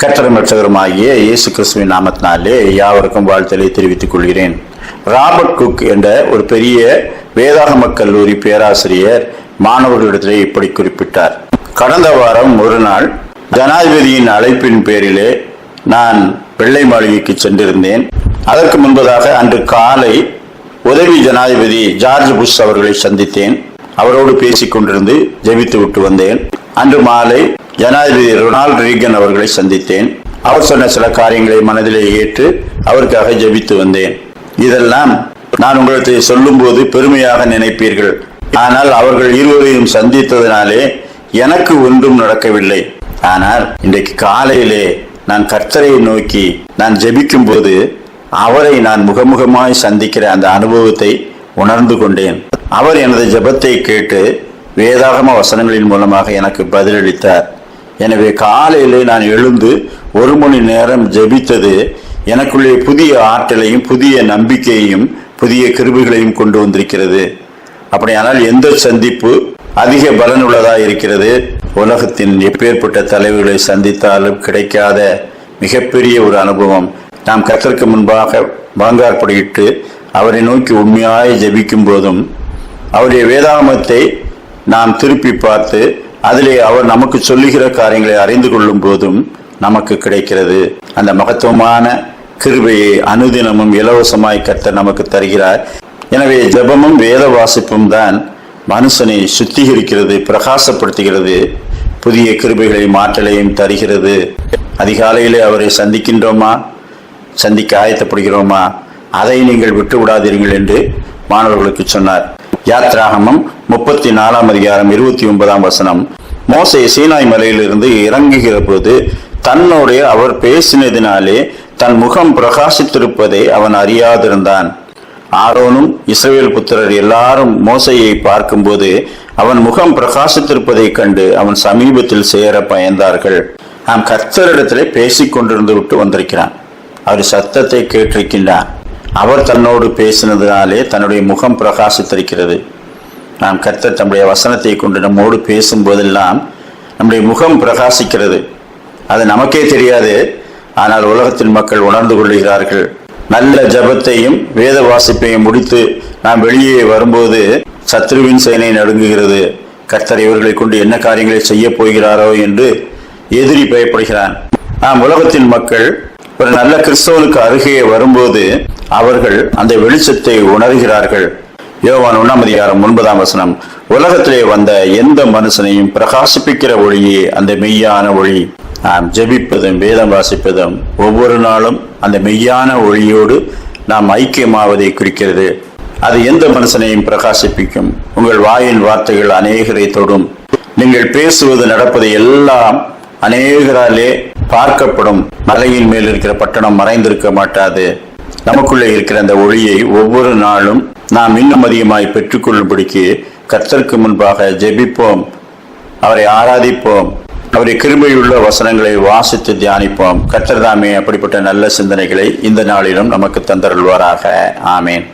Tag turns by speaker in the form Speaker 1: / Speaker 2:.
Speaker 1: கர்த்தரும் ரட்சகருமாகிய இயேசு கிறிஸ்துவின் நாமத்தினாலே யாவருக்கும் வாழ்த்தலை தெரிவித்துக் கொள்கிறேன். ராபர்ட் குக் என்ற ஒரு பெரிய வேதாகம கல்லூரி பேராசிரியர் மாணவர்களிடத்திலே இப்படி குறிப்பிட்டார். கடந்த வாரம் ஒரு நாள் ஜனாதிபதியின் அழைப்பின் பேரிலே நான் வெள்ளை மாளிகைக்கு சென்றிருந்தேன். அதற்கு முன்பதாக அன்று காலை உதவி ஜனாதிபதி ஜார்ஜ் புஷ் அவர்களை சந்தித்தேன். அவரோடு பேசிக் கொண்டிருந்து ஜெபித்து விட்டு வந்தேன். அன்று மாலை ஜனாதிபதி ரொனால்ட் ரீகன் அவர்களை சந்தித்தேன். அவர் சொன்ன சில காரியங்களை மனதிலே ஏற்று அவருக்காக ஜெபித்து வந்தேன். இதெல்லாம் நான் உங்களுக்கு சொல்லும்போது பெருமையாக நினைப்பீர்கள். ஆனால் அவர்கள் இருவரையும் சந்தித்ததினாலே எனக்கு ஒன்றும் நடக்கவில்லை. ஆனால் இன்றைக்கு காலையிலே நான் கர்த்தரை நோக்கி நான் ஜெபிக்கும் போது அவரை நான் முகமுகமாய் சந்திக்கிற அந்த அனுபவத்தை உணர்ந்து கொண்டேன். அவர் எனது ஜபத்தை கேட்டு வேதாகம வசனங்களின் மூலமாக எனக்கு பதிலளித்தார். எனவே காலையிலே நான் எழுந்து ஒரு மணி நேரம் ஜெபித்தது எனக்குள்ளே புதிய ஆற்றலையும் புதிய நம்பிக்கையையும் புதிய கிருபிகளையும் கொண்டு வந்திருக்கிறது. அப்படியானால் எந்த சந்திப்பு அதிக பலனுள்ளதாக இருக்கிறது? உலகத்தின் எப்பேற்பட்ட தலைவர்களை சந்தித்தாலும் கிடைக்காத மிகப்பெரிய ஒரு அனுபவம். நாம் கத்திற்கு முன்பாக முழங்காற்படியிட்டு அவரை நோக்கி உண்மையாய் ஜபிக்கும் போதும் அவருடைய வேதாமத்தை நாம் திருப்பி பார்த்து அதிலே அவர் நமக்கு சொல்லுகிற காரியங்களை அறிந்து கொள்ளும் போதும் நமக்கு கிடைக்கிறது. அந்த மகத்துவமான கிருபையை அனுதினமும் இலவசமாய் கத்த நமக்கு தருகிறார். எனவே ஜெபமும் வேத வாசிப்பும் தான் மனுஷனை சுத்திகரிக்கிறது பிரகாசப்படுத்துகிறது புதிய கிருபைகளையும் ஆற்றலையும் தருகிறது. அதிகாலையிலே அவரை சந்திக்கின்றோமா? சந்திக்க ஆயத்தப்படுகிறோமா? அதை நீங்கள் விட்டு விடாதீர்கள் என்று மாணவர்களுக்கு சொன்னார். யாத்ராகமம் முப்பத்தி நாலாம் அதிகாரம் இருபத்தி ஒன்பதாம் வசனம். மோசை சீனாய் மலையிலிருந்து இறங்குகிற போது தன்னோடைய அவர் பேசினதினாலே தன் முகம் பிரகாசித்திருப்பதை அவன் அறியாதிருந்தான். ஆரோனும் இஸ்ரேல் புத்திரர் எல்லாரும் மோசையை பார்க்கும்போது அவன் முகம் பிரகாசித்திருப்பதைக் கண்டு அவன் சமீபத்தில் சேர பயந்தார்கள். நாம் கர்த்தரிடத்திலே பேசிக் கொண்டிருந்து விட்டு வந்திருக்கிறான். அவர் சத்தத்தை கேட்டிருக்கின்றான் அவர் தன்னோடு பேசினதினாலே தன்னுடைய முகம் பிரகாசித்திருக்கிறது. நாம் கர்த்தர் தம்முடைய வசனத்தை கொண்டு நம்மோடு பேசும் போதெல்லாம் நம்முடைய முகம் பிரகாசிக்கிறது. அது நமக்கே தெரியாது. ஆனால் உலகத்தின் மக்கள் உணர்ந்து கொள்கிறார்கள். நல்ல ஜபத்தையும் வேத வாசிப்பையும் முடித்து நாம் வெளியே வரும்போது சத்ருவின் சேனை நடுங்குகிறது. கர்த்தர் இவர்களை கொண்டு என்ன காரியங்களை செய்ய போகிறாரோ என்று எதிரி பயப்படுகிறான். நாம் உலகத்தின் மக்கள் ஒரு நல்ல கிறிஸ்தவனுக்கு அருகே வரும்போது அவர்கள் அந்த வெளிச்சத்தை உணர்கிறார்கள். யோவான் ஒண்ணாம் அதிகாரம் ஒன்பதாம் வசனம். உலகத்திலே வந்த எந்த மனுஷனையும் பிரகாசிப்பிக்கிற ஒளியே அந்த மெய்யான ஒளி. நாம் ஜெபிப்பதும் வேதம் வாசிப்பதும் ஒவ்வொரு நாளும் அந்த மெய்யான ஒளியோடு நாம் ஐக்கியமாவதை குறிக்கிறது. அது எந்த மனுஷனையும் பிரகாசிப்பிக்கும். உங்கள் வாயின் வார்த்தைகள் அநேகரை தொடும். நீங்கள் பேசுவது நடப்பது எல்லாம் அநேகராலே பார்க்கப்படும். மலையின் மேல் இருக்கிற பட்டணம் மறைந்திருக்க மாட்டாது. நமக்குள்ளே இருக்கிற அந்த ஒளியை ஒவ்வொரு நாளும் நாம் இன்னும் அதிகமாய் பெற்றுக்கொள்ளும்படிக்கு கர்த்தருக்கு முன்பாக ஜெபிப்போம். அவரை ஆராதிப்போம். அவருடைய கிருமையுள்ள வசனங்களை வாசித்து தியானிப்போம். கர்த்தர் தாமே அப்படிப்பட்ட நல்ல சிந்தனைகளை இந்த நாளிலும் நமக்கு தந்தருள்வாராக. ஆமேன்.